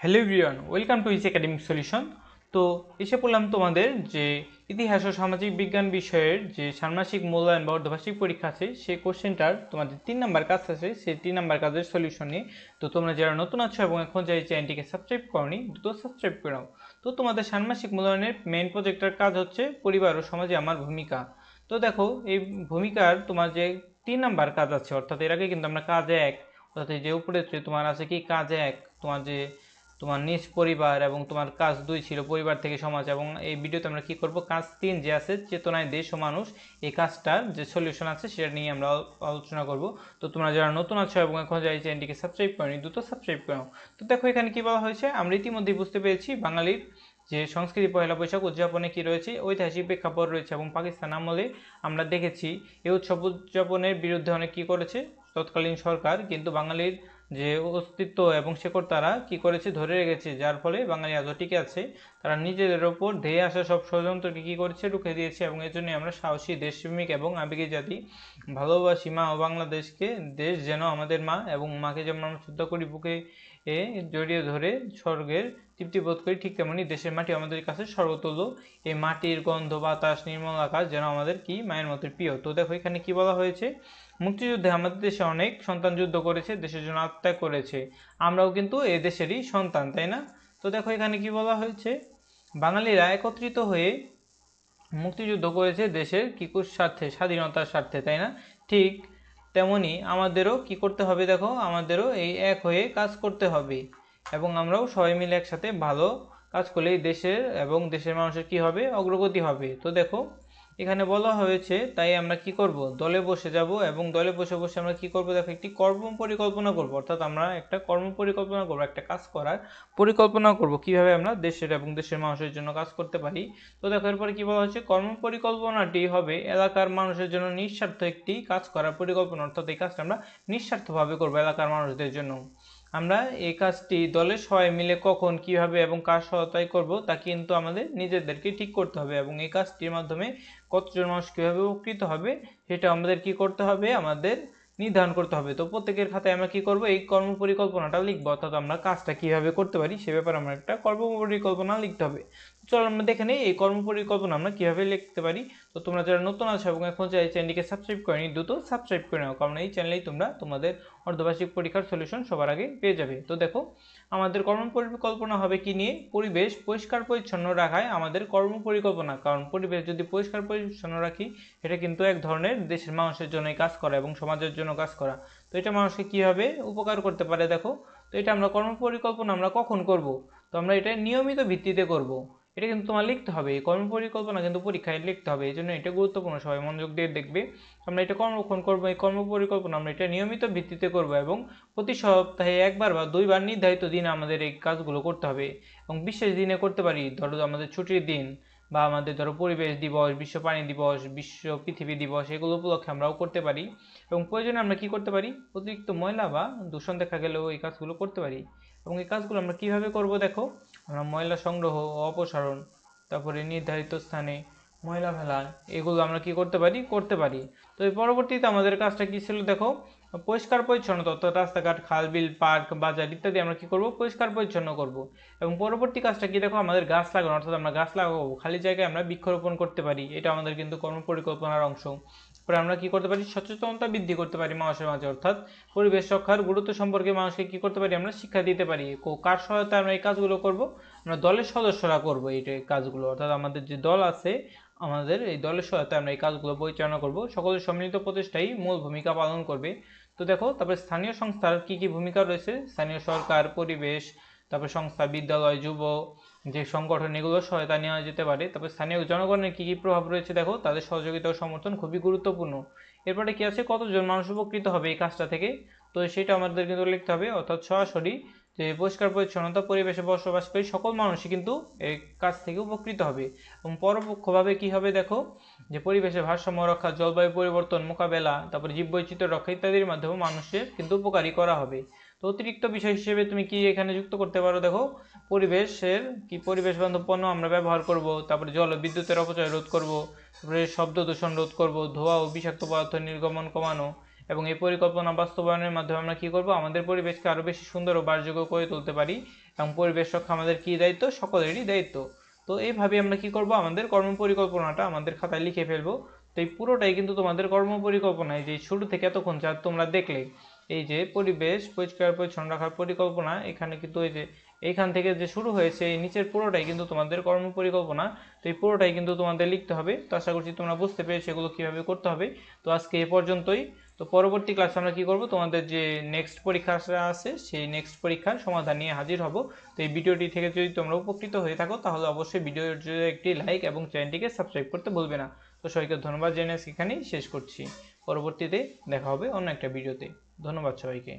Hello everyone welcome to ease academic solution তো এসে পড়লাম তোমাদের যে ইতিহাস ও সামাজিক বিজ্ঞান বিষয়ের যে ষান্মাসিক মূল্যায়ন বা অর্ধবার্ষিক পরীক্ষা আছে সেই কোশ্চেনটার তোমাদের তিন নাম্বার কাজ আছে সেই তিন নাম্বার কাজের সলিউশন নিয়ে। তো তোমরা যারা নতুন আছো এবং এখন যাই চ্যানেলটিকে সাবস্ক্রাইব করনি, দ্রুত সাবস্ক্রাইব করে নাও। তো তোমাদের ষান্মাসিক মূল্যায়নের মেন প্রজেক্টের কাজ হচ্ছে পরিবার ও সমাজে আমার ভূমিকা। তো দেখো, এই ভূমিকার তোমার যে তিন নাম্বার কাজ আছে, অর্থাৎ এর আগে কিন্তু আমরা কাজ এক, অর্থাৎ যে উপরে তোমার আছে কি কাজ এক, তোমার যে তোমার নিজ পরিবার এবং তোমার কাজ দুই ছিল, পরিবার থেকে সমাজ। এবং এই ভিডিওতে আমরা কি করব? কাজ তিন যে আছে, চেতনায় দেশ ও মানুষ, এই কাজটার যে সলিউশন আছে সেটা নিয়ে আমরা আলোচনা করব। তো তোমরা যারা নতুন আছো এবং এখন যাই চ্যানেলটিকে সাবস্ক্রাইব করনি, দ্রুত সাবস্ক্রাইব করো। তো দেখো এখানে কি বলা হয়েছে, আমরা ইতিমধ্যেই বুঝতে পেরেছি বাঙালির যে সংস্কৃতি পয়লা বৈশাখ উদযাপনে কি রয়েছে, ঐতিহাসিক প্রেক্ষাপট রয়েছে এবং পাকিস্তান আমলে আমরা দেখেছি, এই উৎসব উদযাপনের বিরুদ্ধে অনেক কি করেছে, তৎকালীন সরকার কিন্তু বাঙালির যে অস্তিত্ব এবং শেকড় তারা কি করেছে? ধরে রেখেছে। যার ফলে বাঙালি আজও টিকে আছে। তারা নিজেদের ওপর ধেয়ে আসা সব ষড়যন্ত্রকে কী করেছে? রুখে দিয়েছে এবং এর জন্য আমরা সাহসী, দেশপ্রেমিক এবং আবেগী জাতি। ভালোবাসি মা ও বাংলাদেশকে। দেশ যেন আমাদের মা এবং মাকে যেমন আমরা শ্রদ্ধা করি, বুকে এ জড়িয়ে ধরে স্বর্গের তৃপ্তি বোধ করি ঠিক তেমনি দেশের মাটি আমাদের কাছে সর্বতুল্য। এই মাটির গন্ধ, বাতাস, নির্মল আকাশ যেন আমাদের কি মায়ের মতো প্রিয়। তো দেখো এখানে কি বলা হয়েছে? মুক্তিযুদ্ধে আমাদের দেশে অনেক সন্তান যুদ্ধ করেছে, দেশের জন্য আত্মত্যাগ করেছে। আমরাও কিন্তু এ দেশেরই সন্তান, তাই না? তো দেখো এখানে কি বলা হয়েছে? বাঙালিরা একত্রিত হয়ে মুক্তিযুদ্ধ করেছে দেশের কিকুর স্বার্থে স্বাধীনতার স্বার্থে, তাই না? ঠিক তেমনি আমাদেরও কি করতে হবে দেখো? আমাদেরও এই এক হয়ে কাজ করতে হবে। এবং আমরাও সবাই মিলে একসাথে ভালো কাজ করলেই দেশের এবং দেশের মানুষের কি হবে? অগ্রগতি হবে। তো দেখো এখানে বলা হয়েছে, তাই আমরা কি করব? দলে বসে যাব এবং দলে বসে বসে আমরা কি করব? দেখো, একটি কর্ম পরিকল্পনা করব। অর্থাৎ আমরা একটা কর্ম পরিকল্পনা করব, একটা কাজ করার পরিকল্পনা করব। কীভাবে আমরা দেশের এবং দেশের মানুষের জন্য কাজ করতে পারি? তো দেখো, এরপরে কি বলা হচ্ছে কর্ম পরিকল্পনাটি হবে এলাকার মানুষের জন্য নিঃস্বার্থ একটি কাজ করার পরিকল্পনা। অর্থাৎ এই কাজটা আমরা নিঃস্বার্থভাবে করব এলাকার মানুষদের জন্য। আমরা এই কাজটি দলের সবাই মিলে কখন, কীভাবে এবং কার সহায়তায় করব তা কিন্তু আমাদের নিজেদেরকে ঠিক করতে হবে এবং এই কাজটির মাধ্যমে কতজন মানুষ কীভাবে উপকৃত হবে সেটা আমাদের কি করতে হবে আমাদের নির্ধারণ করতে হবে। তো প্রত্যেকের খাতায় আমরা কি করব? এই কর্ম পরিকল্পনাটা লিখব। অর্থাৎ আমরা কাজটা কীভাবে করতে পারি সে ব্যাপারে আমরা একটা কর্ম পরিকল্পনা লিখতে হবে। চলো আমরা দেখে নেই এই কর্ম পরিকল্পনা আমরা কীভাবে লিখতে পারি। তো তোমরা যারা নতুন আছো এবং এখন চাই চ্যানেলটিকে সাবস্ক্রাইব করেনি, দ্রুত সাবস্ক্রাইব করে নাও। কারণ এই চ্যানেলেই তোমরা তোমাদের অর্ধবার্ষিক পরীক্ষার সলিউশন সবার আগে পেয়ে যাবে। তো দেখো, আমাদের কর্ম পরিকল্পনা হবে কি নিয়ে? পরিবেশ পরিষ্কার পরিচ্ছন্ন রাখায় আমাদের কর্ম পরিকল্পনা। কারণ পরিবেশ যদি পরিষ্কার পরিচ্ছন্ন রাখি, এটা কিন্তু এক ধরনের দেশের মানুষের জন্যই কাজ করা এবং সমাজের জন্য কাজ করা। তো এটা মানুষকে কীভাবে উপকার করতে পারে দেখো? তো এটা আমরা কর্ম পরিকল্পনা আমরা কখন করব? তো আমরা এটা নিয়মিত ভিত্তিতে করব। এটা কিন্তু তোমার লিখতে হবে। এই কর্ম পরিকল্পনা কিন্তু পরীক্ষায় লিখতে হবে। এই জন্য এটা গুরুত্বপূর্ণ। সবাই মনোযোগ দিয়ে দেখবে। আমরা এটা কর্মক্ষণ করব। এই কর্ম পরিকল্পনা আমরা এটা নিয়মিত ভিত্তিতে করব এবং প্রতি সপ্তাহে একবার বা দুইবার নির্ধারিত দিনে আমাদের এই কাজগুলো করতে হবে এবং বিশেষ দিনে করতে পারি। ধরো আমাদের ছুটির দিন। বা আমাদের ধরো পরিবেশ দিবস, বিশ্ব পানি দিবস, বিশ্ব পৃথিবী দিবস, এগুলো উপলক্ষে আমরাও করতে পারি। এবং প্রয়োজনে আমরা কি করতে পারি? অতিরিক্ত ময়লা বা দূষণ দেখা গেলেও এই কাজগুলো করতে পারি। এবং এই কাজগুলো আমরা কীভাবে করব দেখো? আমরা ময়লা সংগ্রহ অপসারণ, তারপরে নির্ধারিত স্থানে ময়লা ফেলা এগুলো আমরা কি করতে পারি? করতে পারি। তো এই পরবর্তীতে আমাদের কাজটা কী ছিল দেখো? পরিষ্কার পরিচ্ছন্নতা অর্থাৎ রাস্তাঘাট, খাল, বিল, পার্ক, বাজার ইত্যাদি আমরা কি করব? পরিষ্কার পরিচ্ছন্ন করব। এবং পরবর্তী কাজটা কি? দেখো, আমাদের গাছ লাগানো, অর্থাৎ আমরা গাছ লাগাবো, খালি জায়গায় আমরা বৃক্ষরোপণ করতে পারি। এটা আমাদের কিন্তু কর্ম পরিকল্পনার অংশ। পরে আমরা কি করতে পারি? সচেতনতা বৃদ্ধি করতে পারি মানুষের মাঝে, অর্থাৎ পরিবেশ রক্ষার গুরুত্ব সম্পর্কে মানুষকে কি করতে পারি? আমরা শিক্ষা দিতে পারি। কার সহায়তায় আমরা এই কাজগুলো করব? আমরা দলের সদস্যরা করব এই কাজগুলো। অর্থাৎ আমাদের যে দল আছে আমাদের এই দলের সহায়তায় আমরা এই কাজগুলো পরিচালনা করব। সকলের সম্মিলিত প্রচেষ্টাই মূল ভূমিকা পালন করবে। তো দেখো, তারপরে স্থানীয় সংস্থার কি কি ভূমিকা রয়েছে? স্থানীয় সরকার, পরিবেশ, তারপর সংস্থা, বিদ্যালয়, যুব, যে সংগঠন এগুলো সহায়তা নেওয়া যেতে পারে। তারপর স্থানীয় জনগণের কী কী প্রভাব রয়েছে দেখো, তাদের সহযোগিতা ও সমর্থন খুবই গুরুত্বপূর্ণ। এরপরে কি আছে? কতজন মানুষ উপকৃত হবে এই কাজটা থেকে? তো সেটা আমাদের কিন্তু লিখতে হবে, অর্থাৎ সরাসরি যে পরিষ্কার পরিচ্ছন্নতা পরিবেশে বসবাসকারী সকল মানুষই কিন্তু এই কাজ থেকে উপকৃত হবে। এবং পরোক্ষভাবে কি হবে দেখো? যে পরিবেশের ভারসাম্য রক্ষা, জলবায়ু পরিবর্তন, মোকাবেলা, তারপরে জীববৈচিত্র্য রক্ষা ইত্যাদির মাধ্যমে মানুষের কিন্তু উপকারী করা হবে। তো অতিরিক্ত বিষয় হিসেবে তুমি কি এখানে যুক্ত করতে পারো দেখো? পরিবেশের কি পরিবেশ বান্ধব পণ্য আমরা ব্যবহার করব, তারপরে জল ও বিদ্যুতের অপচয় রোধ করব, তারপরে শব্দ দূষণ রোধ করব, ধোঁয়া ও বিষাক্ত পদার্থ নির্গমন কমানো এবং এই পরিকল্পনা বাস্তবায়নের মাধ্যমে আমরা কি করব? আমাদের পরিবেশকে আরও বেশি সুন্দর ও বাসযোগ্য করে তুলতে পারি। এবং পরিবেশ রক্ষা আমাদের কি দায়িত্ব? সকলেরই দায়িত্ব। তো এইভাবে আমরা কি করব? আমাদের কর্ম পরিকল্পনাটা আমাদের খাতায় লিখে ফেলব। তো এই পুরোটাই কিন্তু তোমাদের কর্ম পরিকল্পনায় যে শুরু থেকে এতক্ষণ যা তোমরা দেখলে। এই যে পরিবেশ পরিষ্কার পরিচ্ছন্ন রাখার পরিকল্পনা, এখানে কিন্তু এই যে এইখান থেকে যে শুরু হয়েছে, এই নিচের পুরোটাই কিন্তু তোমাদের কর্ম পরিকল্পনা। তো এই পুরোটাই কিন্তু তোমাদের লিখতে হবে। তো আশা করছি তোমরা বুঝতে পেরেছ এগুলো কীভাবে করতে হবে। তো আজকে এ পর্যন্তই। তো পরবর্তী ক্লাসে আমরা কি করব? তোমাদের যে নেক্সট পরীক্ষাটা আছে, সেই নেক্সট পরীক্ষার সমাধান নিয়ে হাজির হব। তো এই ভিডিওটি থেকে যদি তোমরা উপকৃত হয়ে থাকো, তাহলে অবশ্যই ভিডিওর জন্য একটি লাইক এবং চ্যানেলটিকে সাবস্ক্রাইব করতে ভুলবে না। তো সবাইকে ধন্যবাদ জানিয়ে এখানেই শেষ করছি। পরবর্তীতে দেখা হবে অন্য একটা ভিডিওতে। ধন্যবাদ সবাইকে।